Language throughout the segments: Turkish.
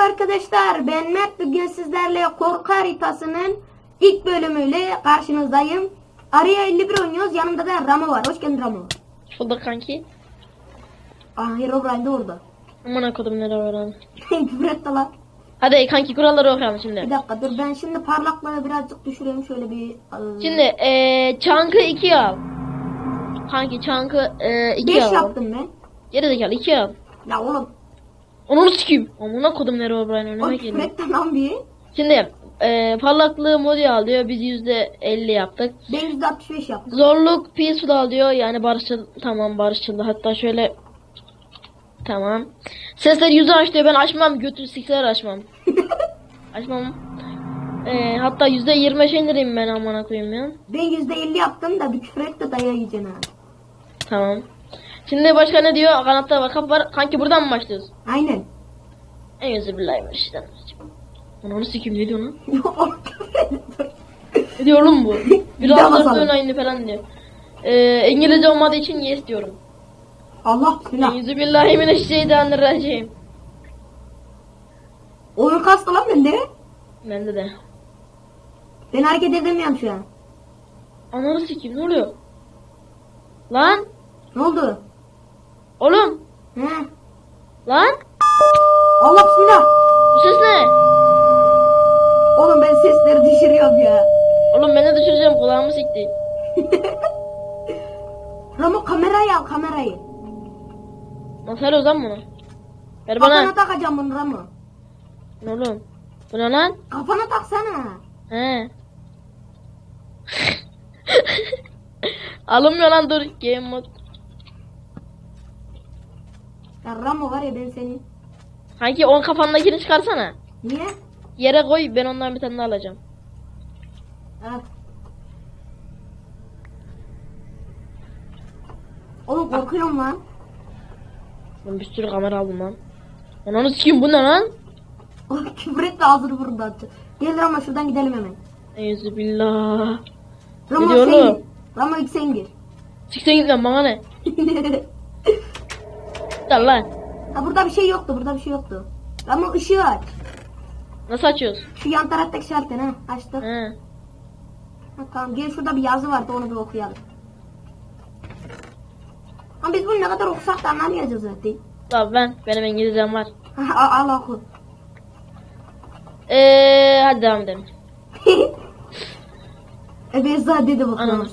arkadaşlar ben Mert bugün sizlerle korku haritasının ilk bölümüyle karşınızdayım. Araya 51 oynuyoruz yanımda da Ramo var. Hoş geldin Ramo. Bulduk kanki. Ah Herobrine de orada. Aman kodum nereye öğren. Küfür etti lan. Hadi kanki kuralları okuyalım Bir şimdi. dakika dur ben şimdi parlaklığı birazcık düşüreyim şöyle bir. ıı, Şimdi eee çankı 2 al. Kanki çankı eee 2 5 al. yaptım ben. Geri zekalı 2 al. Ya oğlum. Onu sikeyim. Amına kodum nereye öğren önüme küfür geliyor. etti lan bir. Şimdi eee parlaklığı modi al diyor. Biz %50 yaptık. Ben %65 yaptım. Zorluk peaceful al diyor. Yani barışçıl. Tamam barışçıl. Hatta şöyle Tamam. Sesler yüzü aç diyor. Ben açmam. Götür sikser açmam. açmam. Eee hatta %25 indireyim ben amına koyayım ya. Ben %50 yaptım da bir küfür etti daya yiyeceksin ha. Tamam. Şimdi başka ne diyor? Kanatta var, kapı var. Kanki buradan mı başlıyoruz? Aynen. En yüzü billahi var işte. Ananı sikeyim ne diyor lan? Ne diyor oğlum bu? Bir daha dörtlüğün aynı falan diyor. Ee, İngilizce olmadığı için yes diyorum. Allah En bismillah. yüzü billahi mineşşeytanirracim. Oyun kastı lan bende. Bende de. Ben hareket edemiyorum şu an. Ananı sikeyim ne oluyor? Lan? Ne oldu? Oğlum? He. Lan? Allah bismillah. Bu ses ne? Oğlum ben sesleri düşürüyorum ya. Oğlum ben de düşüreceğim kulağımı sikti. Ramo kamerayı al kamerayı. Nasıl arıyoruz lan bunu? Ver Kafana bana. takacağım bunu Ramo. Ne oğlum? Bu ne lan? Kafana taksana. He. Alınmıyor lan dur. Game mode. Ya Ramo var ya ben senin. Kanki on kafandakini çıkarsana. Niye? Yere koy ben ondan bir tane daha alacağım. Ha. Oğlum korkuyorum lan. Ben bir sürü kamera aldım lan. Ananı sikeyim bu ne lan? Oğlum küfür etti ağzını burnunu attı. Gel Ramo şuradan gidelim hemen. Eyüzü billah. Ramo Ne diyor sen oğlum? gir. Ramo ilk sen gir. Siksen git lan bana ne? Gel lan. ha burada bir şey yoktu burada bir şey yoktu. Ramo ışığı aç. Nasıl açıyoruz? Şu yan taraftaki şartını ha açtık. He. Ha, tamam gel şurada bir yazı vardı onu bir okuyalım. Ama biz bunu ne kadar okusak da anlamayacağız zaten. Tamam ben. Benim İngilizcem var. Ha, al, al oku. Eee hadi devam edelim. e zaten dedi bakalım.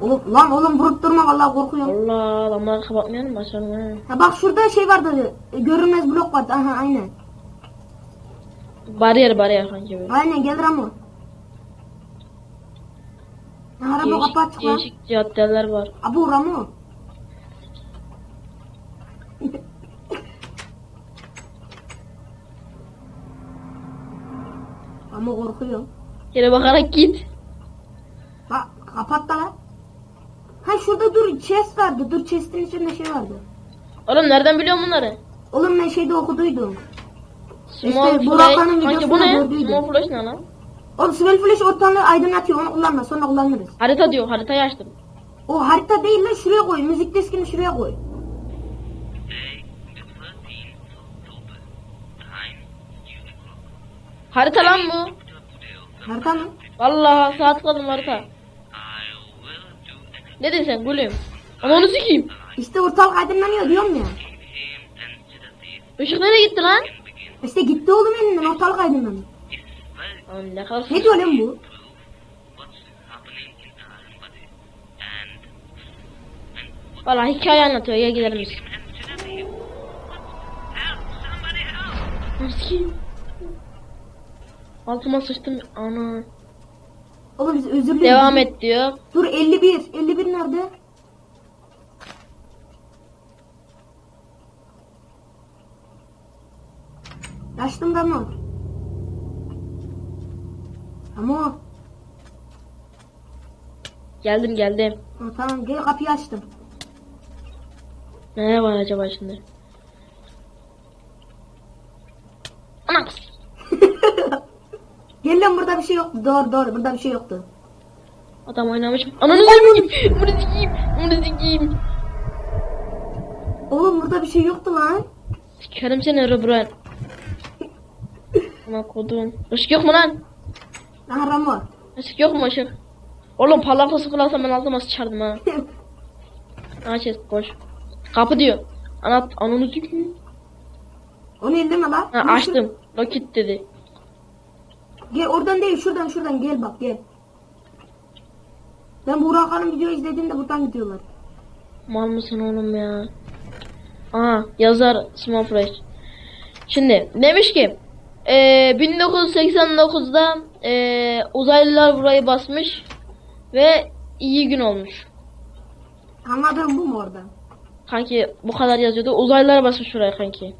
Oğlum, lan oğlum vurup durma vallahi korkuyorum. Allah adamları kapatmayalım? Açalım he. Ha bak şurada şey vardı. e, Görünmez blok vardı. Aha aynen. Bariyer bariyer kanki böyle. Aynen gel Ramo. Ha, araba kapı Değişik, açık lan. değişik caddeler var. Abu Ramo. Ama korkuyorum. Yere bakarak git. Bak kapat da lan. Ha şurada dur chest vardı. Dur chest'in içinde şey vardı. Oğlum nereden biliyorsun bunları? Oğlum ben şeyde okuduydum. Small İşte bu flash. Rakan'ın Kanki bu videosunda gördüydüm. Small flash ne lan? Oğlum Smell Flash ortalığı aydınlatıyor. Onu kullanma. Sonra kullanırız. Harita diyor. Haritayı açtım. O harita değil lan şuraya koy. Müzik deskini şuraya koy. Harita lan bu. Harita mı? Vallahi saat kaldım harita. Ne dedin sen gülüm? Ananı sikeyim. İşte ortalık aydınlanıyor diyorum ya. Işık nereye gitti lan? İşte gitti oğlum elinden ortalık aydınlanıyor. Lan ne kadar Ne diyor lan bu? Valla hikaye anlatıyor. Gel gidelim biz. Sikeyim. Altıma sıçtım. Ana. Oğlum biz özür dileriz. Devam et diyor. Dur 51. 51 nerede? Açtım da mı? Ama Geldim geldim. ha, tamam gel kapıyı açtım. Ne var acaba şimdi? Anam. Gel lan burada bir şey yoktu. Doğru doğru burada bir şey yoktu. Adam oynamış. Ananı sikeyim. Bunu sikeyim. Bunu sikeyim. Oğlum burada bir şey yoktu lan. Sikerim seni Rıbrın. Ama kodum. Işık yok mu lan? Aha Ramo. Işık yok mu ışık? Oğlum parlakla sıfırlarsam ben altıma sıçardım ha. Ha chest boş. Kapı diyor. Anat anonu sikeyim. Onu elleme lan. Ha açtım. Lokit dedi. Gel oradan değil şuradan şuradan gel bak gel. Ben Burak Hanım video izlediğimde buradan gidiyorlar. Mal mısın oğlum ya? Aha yazar Small Fresh. Şimdi demiş ki eee 1989'da eee uzaylılar burayı basmış ve iyi gün olmuş. Anladığım bu mu orada? Kanki bu kadar yazıyordu. Uzaylılar basmış buraya kanki.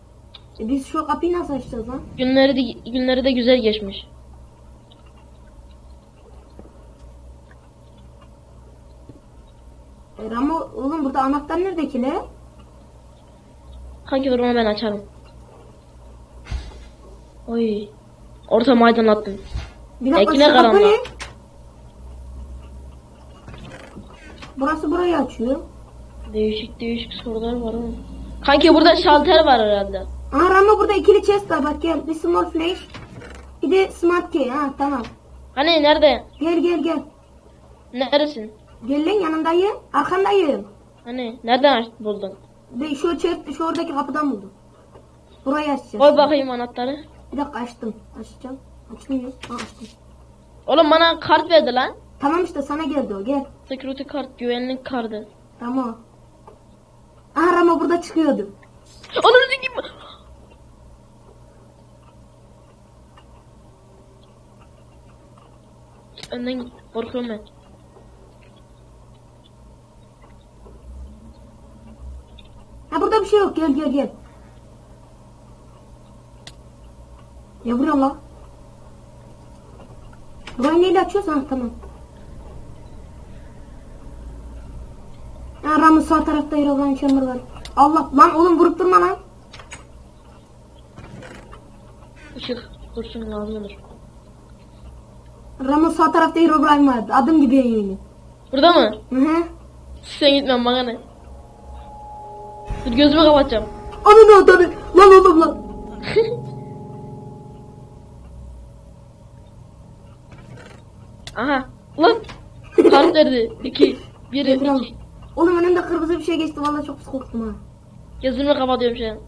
E biz şu kapıyı nasıl açacağız lan? Günleri de, günleri de güzel geçmiş. E Ramo oğlum burada anahtar nerede ki ne? Kanki dur onu ben açarım. Oy. Orta aydınlattım. Bir dakika Ekle şu kapı ne? Burası burayı açıyor. Değişik değişik sorular var oğlum. Kanki burada şalter var herhalde. Aha Ramo burada ikili chest var bak gel. Bir small flash. Bir de smart key. Ha tamam. Hani nerede? Gel gel gel. Neresin? Gel lan yanındayım. Arkandayım. Hani nereden aç- buldun? Ve şu chest şu oradaki kapıdan buldum. Burayı açacağız. Koy bakayım anahtarı. Bir dakika açtım. Açacağım. Açmıyor. Ha açtım. Oğlum bana kart verdi lan. Tamam işte sana geldi o gel. Security kart, güvenlik kartı. Tamam. Aha Ramo burada çıkıyordu. Ananı sikeyim. Önden korkuyorum ben. Ha burada bir şey yok. Gel gel gel. Ne vuruyorsun lan? Burayı neyle açıyorsun? Ha tamam. Ha sağ tarafta yer olan chamber var. Allah lan oğlum vurup durma lan. Işık dursun lazım olur. Sağ tarafta Herobrine vardı. Adım gibi yayını. Burada mı? Hı hı. Sen gitmem bana ne? Dur gözümü kapatacağım. Ananı atanı. Lan oğlum lan. Aha. Lan. Kart verdi. 2. 1. Biraz- 2. Oğlum önümde kırmızı bir şey geçti. Vallahi çok korktum ha. Gözümü kapatıyorum şu an.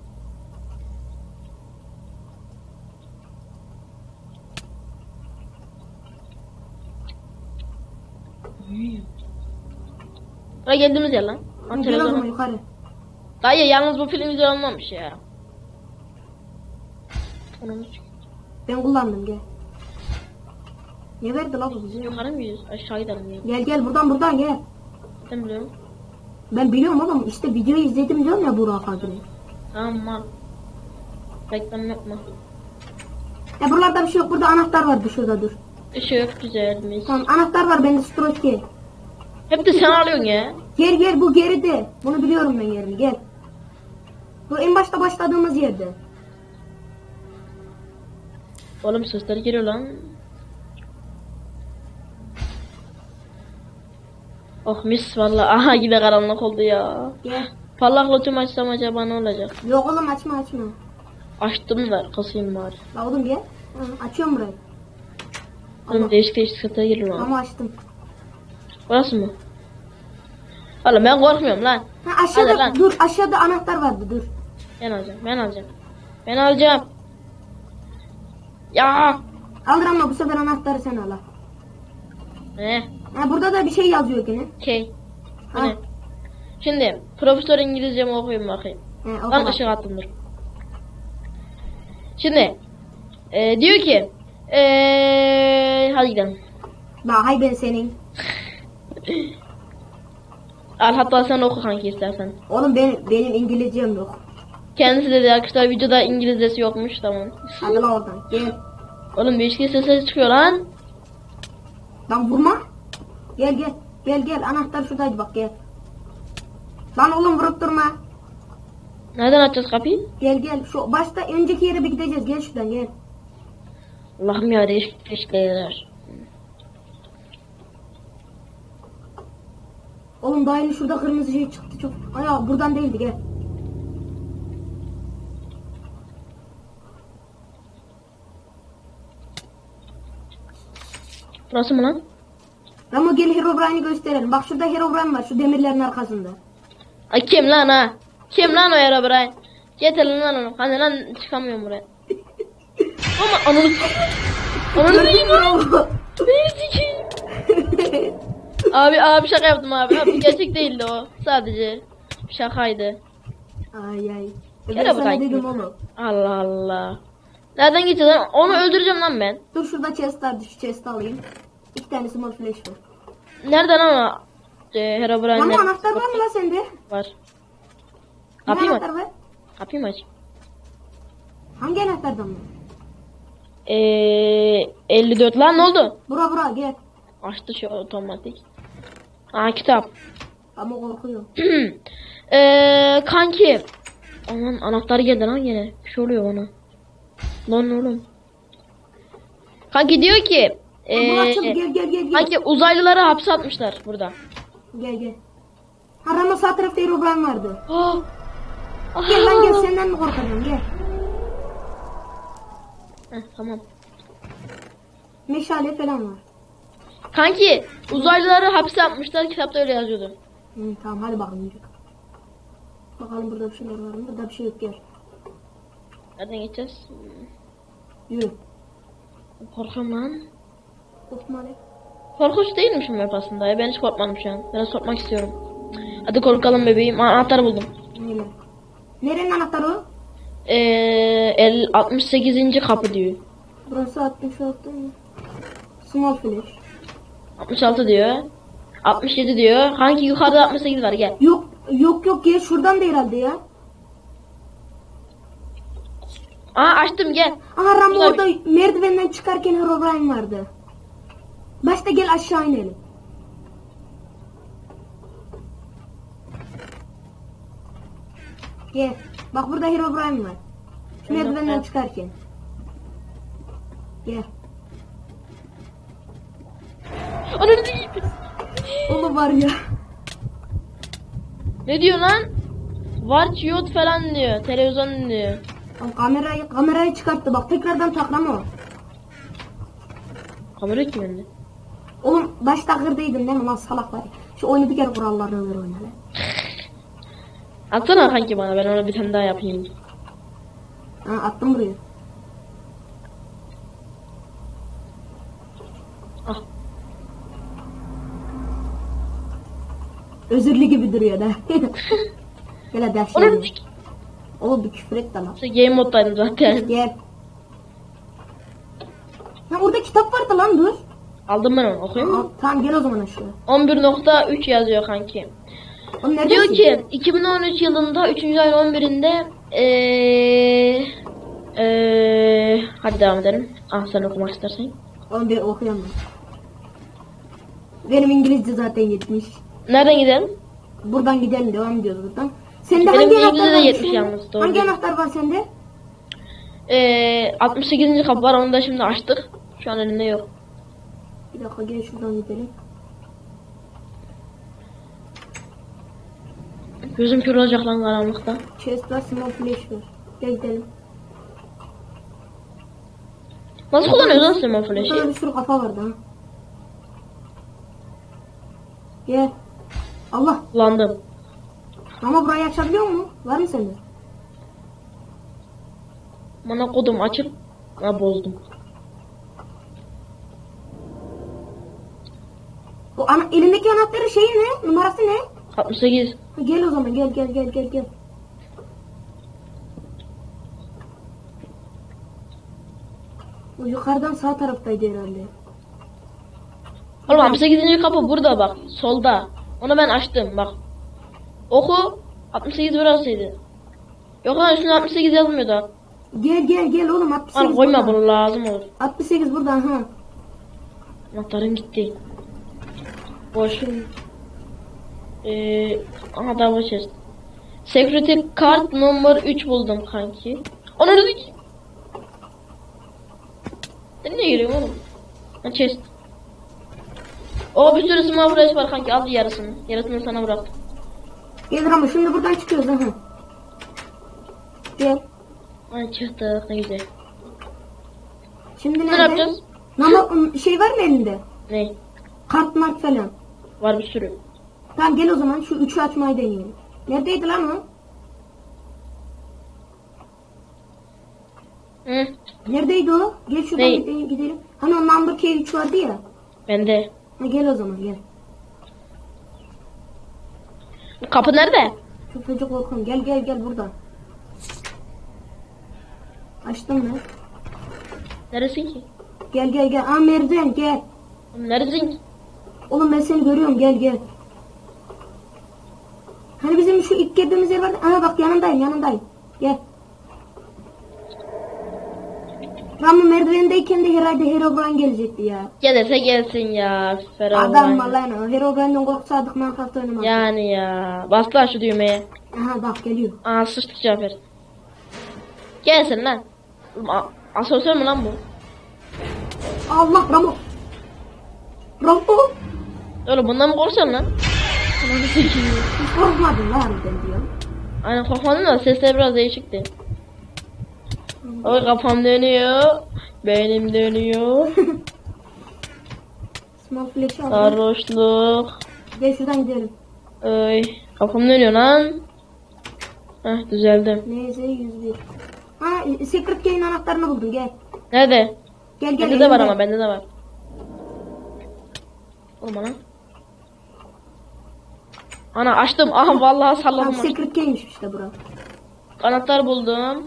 Buraya geldiğimiz yer lan. Zaman yukarı. Dayı yalnız bu film güzel olmamış ya. Ben kullandım gel. Ne verdi la bu bize? Yukarı mı gidiyoruz? Aşağı gidelim ya. Gel gel buradan buradan gel. Sen biliyor musun? Ben biliyorum oğlum işte videoyu izledim diyorum ya Burak abi. Tamam mal. Reklam yapma. Ya buralarda bir şey yok. Burada anahtar vardı şurada dur. Işık güzelmiş. Tamam anahtar var bende stroke. Hep de sen alıyorsun ya. Gel gel bu geride. Bunu biliyorum ben yerini gel. Bu en başta başladığımız yerde. Oğlum sesler geliyor lan. Oh mis valla. Aha yine karanlık oldu ya. Gel. Parlak lotum açsam acaba ne olacak? Yok oğlum açma açma. Açtım da kasayım bari. La oğlum gel. Hı, açıyorum burayı. Oğlum değişik değişik sesler geliyor lan. Ama açtım. Burası mı? Oğlum ben korkmuyorum lan. Ha Hadi aşağıda lan. dur aşağıda anahtar vardı dur. Ben alacağım ben alacağım. Ben alacağım. Ya. Alır ama bu sefer anahtarı sen al. Ne? Ha burada da bir şey yazıyor gene. Şey. Ha. ne? Şimdi Profesör İngilizce mi okuyayım bakayım. He, Lan ışık attım dur. Şimdi e, diyor ki e, hadi gidelim. La hay ben senin. Al hatta sen oku kanki istersen. Oğlum benim, benim İngilizcem yok. Kendisi dedi arkadaşlar videoda İngilizcesi yokmuş tamam. Hadi la oradan gel. Oğlum değişik sesler çıkıyor lan. Lan vurma. Gel gel. Gel gel anahtar şuradaydı bak gel. Lan oğlum vurup durma. Nereden açacağız kapıyı? Gel gel. Şu başta önceki yere bir gideceğiz. Gel şuradan gel. Allah'ım ya değişik değişik şeyler. Oğlum daha yeni şurada kırmızı şey çıktı çok. Aya buradan değildi gel. Burası mı lan? Ramo gel Herobrine'i gösterelim. Bak şurada Herobrine var şu demirlerin arkasında. Ay kim lan ha? Kim lan o buraya? Getirin lan onu. Hani lan çıkamıyorum buraya. Ama ananı Ananı mü Ramo? Ne sikeyim? Abi abi şaka yaptım abi. Abi gerçek değildi o. Sadece şakaydı. ay ay. E ben sana Herobrine. dedim oğlum. Allah Allah. Nereden geçiyor lan? Onu öldüreceğim lan ben. Dur şurada chest vardı şu chest'i alayım. İki tane small flash var. Nereden ama? Ee, Herobrine Ramo nerede? anahtar var mı lan sende? var. Ne Kapıyı mı? var? Kapıyı mı aç? Hangi anahtardan mı? Ee, 54 lan ne oldu? Bura bura gel. Açtı şu otomatik. Aa kitap. Ama korkuyorum. Eee kanki. Aman anahtar geldi lan gene. Bir şey oluyor bana. Lan oğlum. Kanki diyor ki. Eee gel gel gel gel. kanki uzaylıları hapse atmışlar burada. Gel gel. Ha Ramo sağ tarafta Herobrine vardı. Aa. Gel lan gel Aha. senden mi korkacağım gel. Heh, tamam. Meşale falan var. Kanki uzaylıları hapse atmışlar kitapta öyle yazıyordu. Hı, tamam hadi bakalım yürü. Bakalım burada bir şeyler var mı? Burada bir şey yok gel. Nereden geçeceğiz? Yürü. Korkuyorum lan. Korkma lan. Korkunç değilmiş map aslında ya. Ben hiç korkmadım şu an. Biraz korkmak istiyorum. Hadi korkalım bebeğim. Anahtarı buldum. Neyle? Nerenin anahtarı o? Ee, el 68. kapı diyor. Burası 66 mı? Small flash. 66 diyor. 67 diyor. Hangi yukarıda 68 var gel. Yok yok yok gel şuradan da herhalde ya. Aa açtım gel. Aha Rambo Burada orada merdivenden çıkarken Herobrine vardı. Başta gel aşağı inelim. Gel. Bak burada Herobrine var. Şu Tamam, merdivenden evet. çıkarken. Gel. Ananı diyeyim. Oğlum var ya. Ne diyor lan? Watch yot falan diyor. Televizyon diyor. Kamerayı kamerayı çıkarttı. Bak tekrardan taklama o. Kamera kim önünde? Oğlum başta kırdıydın değil mi lan salak var ya. Şu oyunu bir kere kurallarını ver oyna lan. Atsana kanki bana ben ona bir tane daha yapayım. Ha attım buraya. Ah. Özürlü gibi duruyor da. Gel hadi aşağı. Oğlum bir küfür et lan. İşte game moddaydım zaten. Gel. Ya orada kitap vardı lan dur. Aldım ben onu okuyayım Aa, mı? tamam gel o zaman aşağı. 11.3 yazıyor kanki. Oğlum neredesin? Diyor ki 2013 yılında 3. ayın 11'inde eee eee hadi devam edelim. Ah sen okumak istersen. Oğlum ben okuyamam. Benim İngilizce zaten yetmiş. Nereden gidelim? Buradan gidelim devam ediyoruz buradan. Sende Benim hangi anahtar de var? yetmiş Sende- yalnız, doğru Hangi anahtar var sende? Eee 68. kapı var onu da şimdi açtık. Şu an elinde yok. Bir dakika gel şuradan gidelim. Gözüm kör olacak lan karanlıkta. Chest var, small flash var. Gel gidelim. Nasıl kullanıyorsun lan o Burada flash'ı? bir sürü kafa vardı ha. Gel. Allah. Kullandım. Ama burayı açabiliyor mu? Var mı sende? Bana kodum açıp ha bozdum. O ana, elindeki anahtarın şeyi ne? Numarası ne? 68. Ha, gel o zaman gel gel gel gel gel. O yukarıdan sağ taraftaydı herhalde. Oğlum 68. kapı burada bak. Solda. Onu ben açtım bak. Oku. 68 burasıydı. Yok lan üstünde 68 yazmıyordu. Gel gel gel oğlum 68 Lan koyma bunu lazım olur. 68 buradan ha. Anahtarım gitti. Boşum. Eee aha da boş chest. Security card number 3 buldum kanki. Onu dedik. Sen ne giriyorsun oğlum? Ha chest. O bir sürü small var kanki al yarısını. Yarısını sana bırak. Gel ama şimdi buradan çıkıyoruz ha. Gel. Ay çıktı ne güzel. Şimdi Ne nerede? yapacağız? Nama şey var mı elinde? Ne? Kart mart falan. Var bir sürü. Tamam gel o zaman şu üçü açmayı deneyelim. Neredeydi lan o? Hı? Neredeydi o? Gel şuradan Ne? gidelim, gidelim. Hani o number key 3 vardı ya. Bende. Ha gel o zaman gel. Kapı nerede? Çok feci korkuyorum. Gel gel gel burada. Açtım ben. Neresin ki? Gel gel gel. Aa merdiven gel. Oğlum Neresin ki? Oğlum ben seni görüyorum gel gel. Hani bizim şu ilk girdiğimiz yer vardı. Aha bak yanındayım yanındayım. Gel. Ramı merdivendeyken de herhalde Herobrine gelecekti ya. Gelirse gelsin ya. Ferah Adam olan. vallahi ne. Herobrine'den korksaydık Minecraft oynamazdık. Yani ya. Bas lan şu düğmeye. Aha bak geliyor. Aa sıçtık Cafer. Gelsin lan. Asansör mü lan bu? Allah Ramo. Ramo. Oğlum bundan mı korkuyorsun lan? Hiç lan harbiden diyor. Aynen korkmadım da sesler biraz değişikti. Oy kafam dönüyor. Beynim dönüyor. Small flash aldım. Sarhoşluk. Gel şuradan gidelim. Oy kafam dönüyor lan. Heh düzeldim. Neyse 101. Ha secret key'in anahtarını buldum gel. Nerede? Gel gel. Bende de var elimde. ama bende de var. Oğlum ana. Ana açtım. Aha vallahi Tamam salladım. secret key'miş işte bura. Anahtar buldum.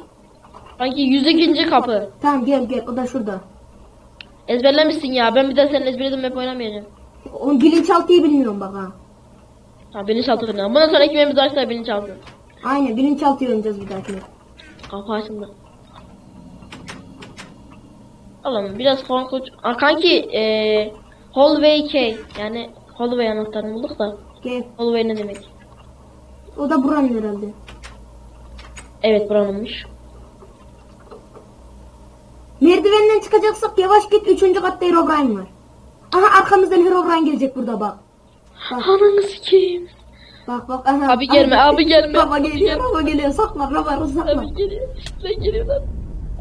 Sanki 102. kapı. Tamam gel gel o da şurada. Ezberlemişsin ya. Ben bir daha senin ezberlediğin map oynamayacağım. Onun bilinçaltıyı bilmiyorum bak ha. Ha bilinçaltı kırdım. Bundan sonra ekmeğimiz açsa bilinçaltı. Aynen bilinçaltıyı oynayacağız bir dahakine. Kapı açıldı. Oğlum biraz korkunç. Aa, kanki eee hallway key. Yani hallway anahtarını bulduk da. Gel. Hallway ne demek? O da buranın herhalde. Evet buranınmış. Merdivenden çıkacaksak yavaş git. Üçüncü katta Herobrine var. Aha arkamızdan Herobrine gelecek burada bak. Bak Ananı sikeyim. bak bak. Aha. Abi gelme, Aha, abi gelme. Baba geliyor baba geliyor. Sakla baba sakla. Abi geliyor. Lan geliyor lan.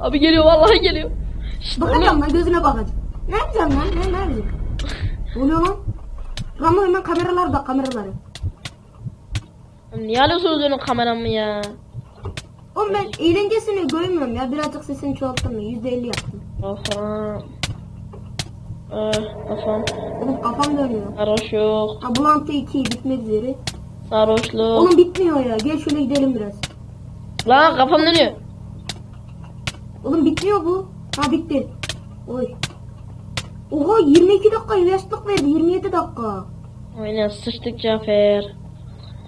Abi geliyor vallahi geliyor. Şşt, Bakacağım lan gözüne bakacağım. Ne yapacağım lan? Ne, ne yapacağım? Oluyor lan? Ramo hemen kameralar bak kameraları. Niye alıyorsunuz onun kameramı ya? Oğlum ben eğlencesini görmüyorum ya. Birazcık sesini çoğalttım. Yüzde elli yaptım. Kafam. Ah kafam. Oğlum kafam dönüyor. Sarhoş yok. Ha bulantı 2 bitmek üzere. Sarhoşluk. Oğlum bitmiyor ya. Gel şöyle gidelim biraz. Lan kafam dönüyor. Oğlum bitmiyor bu. Ha bitti. Oy. Oha 22 dakika yavaşlık verdi. 27 dakika. Aynen sıçtık Cafer.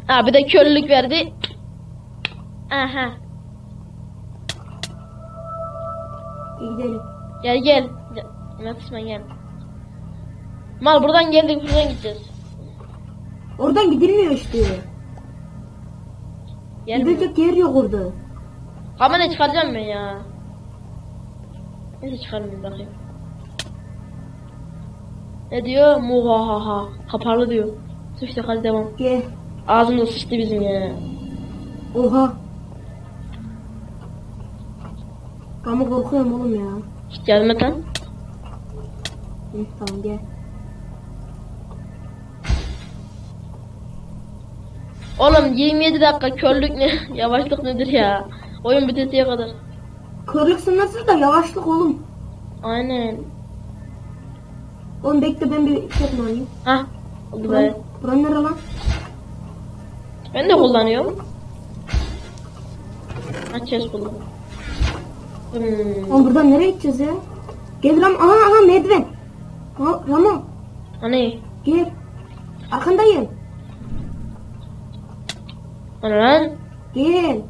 Ha bir de körlük verdi. Aha. Gidelim. Gel gel. İsmail gel. Mal buradan geldik buradan gideceğiz. Oradan gidilmiyor işte. Gel. Gidecek yer yok orada. Kamera çıkaracağım ben ya. Neyse çıkarmayayım bakayım. Ne diyor? Muhahaha. Kaparlı diyor. Sıçtık hadi devam. Gel. Ağzımda sıçtı bizim ya. Oha. Ama korkuyorum oğlum ya. Hiç gelme lan. Tamam gel. Oğlum 27 dakika körlük ne? Yavaşlık nedir ya? Oyun bitesiye kadar. Körlük sınırsız da yavaşlık oğlum. Aynen. Oğlum bekle ben bir şey kullanayım. Hah. Oldu be. buran nere lan? Ben de kullanıyorum. Chest buldum. Hmm. Oğlum buradan nereye gideceğiz ya? Gel Ram. Aha aha merdiven. Ha, Ramo Hani? gel. Arkandayım. Lan? Gel.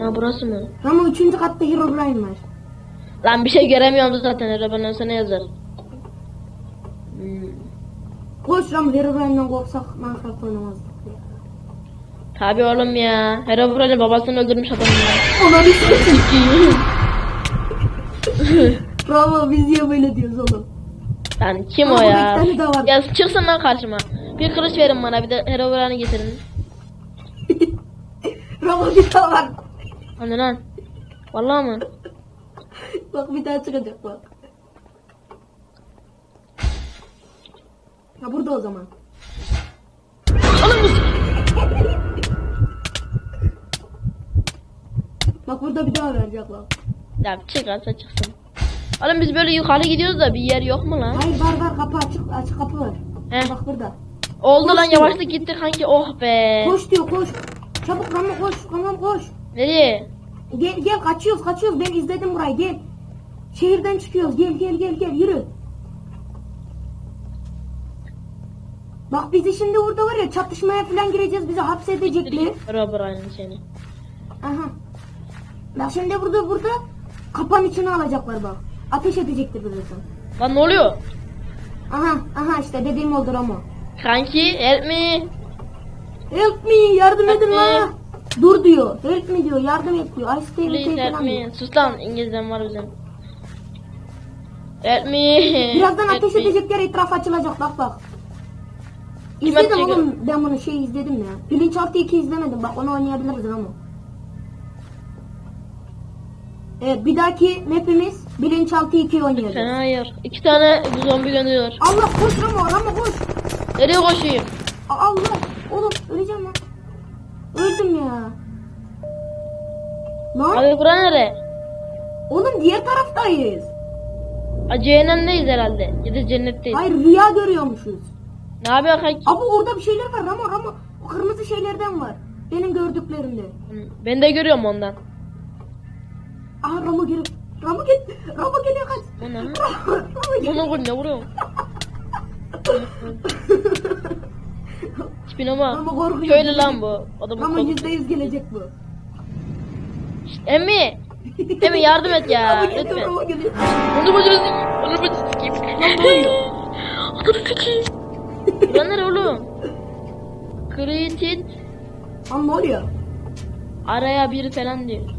Ha burası mı? Ramo üçüncü katta Herobrine var. Lan bir şey göremiyorum zaten. Arabanın önüne yazar. Hmm. Koş Ramo Herobrine'den korksak Minecraft oynamazdık. Tabi oğlum ya. Herobrine babasını öldürmüş adam ya. Ona bir şey Bravo biz niye böyle diyoruz oğlum? Lan kim o Ama ya? bir tane daha var. Ya çıksın lan karşıma. Bir kılıç verin bana bir de Herobrine'i getirin. Ramo bir daha var. Hani lan? Vallahi mı? Bak bir daha çıkacak bak. Ha burada o zaman. Alın mısın? Bak burada bir daha verecek bak. Ya çıkarsa çıksın. Oğlum biz böyle yukarı gidiyoruz da bir yer yok mu lan? Hayır var var kapı açık açık kapı var. He. Bak burada. Oldu lan Koş yavaşlık gitti kanki oh be. Koş diyor koş. Çabuk Ramo koş. Ramo koş. Nereye? Gel gel kaçıyoruz kaçıyoruz. Ben izledim burayı gel. Şehirden çıkıyoruz. Gel gel gel gel yürü. Bak bizi şimdi orada var ya çatışmaya falan gireceğiz. Bizi hapsedecekler. Beraber aynı seni. Aha. Bak şimdi burada burada kapan içine alacaklar bak. Ateş edecektir birazdan. Lan ne oluyor? Aha aha işte dediğim oldu Ramo. Kanki help me. Help me yardım edin me. la. Dur diyor. Help me diyor. Yardım et diyor. Ice tea Please tea help falan diyor. me. Sus lan İngilizcem var bizim. Help me. Birazdan Help ateş me. edecekler etraf açılacak bak bak. İzledim oğlum ben bunu şey izledim ya. Bilinçaltı 2 izlemedim bak onu oynayabiliriz ama. Evet bir dahaki mapimiz bilinçaltı 2 oynayacağız. Fena hayır. İki tane zombi gönderiyor. Allah koş Ramo Ramo koş. Nereye koşayım? A- Allah oğlum öleceğim lan. Öldüm ya. Lan Abi bura nere? oğlum diğer taraftayız. A, cehennemdeyiz herhalde. Ya da cennetteyiz. Hayır rüya görüyormuşuz. Ne yapıyor kanki? Abi orada bir şeyler var Ramo Ramo. O kırmızı şeylerden var. Benim gördüklerimde. Ben de görüyorum ondan. Aha Ramo geliyor. Ramo gel. Ramo geliyor kaç. Ne? Ramo geliyor. Onu vur ne vuruyor? Ramo korkuyor. Köylü lan bu. Adamın Ramo yüzde yüz gelecek bu. Emmi. Emmi yardım et ya. Lütfen. Onu bacını sikeyim. Onu bacını sikeyim. Lan oluyor? Adını sikeyim. Lan nere oğlum? Created Lan ne oluyor? araya bir falan diyor.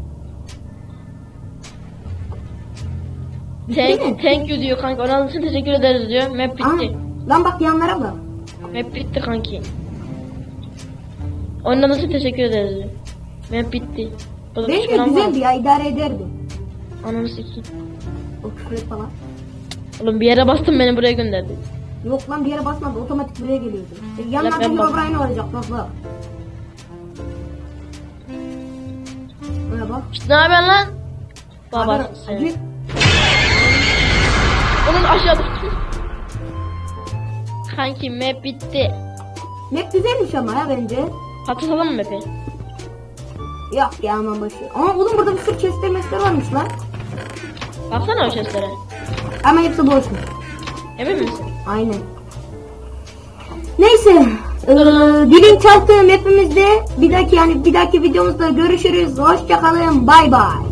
Mi? Thank, thank you diyor kanka. Onun için teşekkür ederiz diyor. Map bitti. lan bak yanlara bak. Map bitti kanki. Ondan için teşekkür ederiz diyor. Map bitti. Bence falan var. güzeldi ya idare ederdi. Ananı sikeyim. O küfür et falan. Oğlum bir yere bastım beni buraya gönderdi. Yok lan bir yere basmadı otomatik buraya geliyordu. E, ben yanlardaki bak- O'Brien olacak bak bak. Buna bak. İşte ne yapıyorsun lan? Baba acı- Onun aşağı düştü. Kanki map bitti. Map güzelmiş ama ya bence. Patlatalım mı map'i? Yok ya aman başı. Ama oğlum burada bir sürü chestler mestler varmış lan. Baksana o chestlere. Ama hepsi boşmuş. Emin misin? Aynen. Neyse. Ee, bilinçaltı mapimizde bir dahaki yani bir dahaki videomuzda görüşürüz. Hoşçakalın. Bay bay.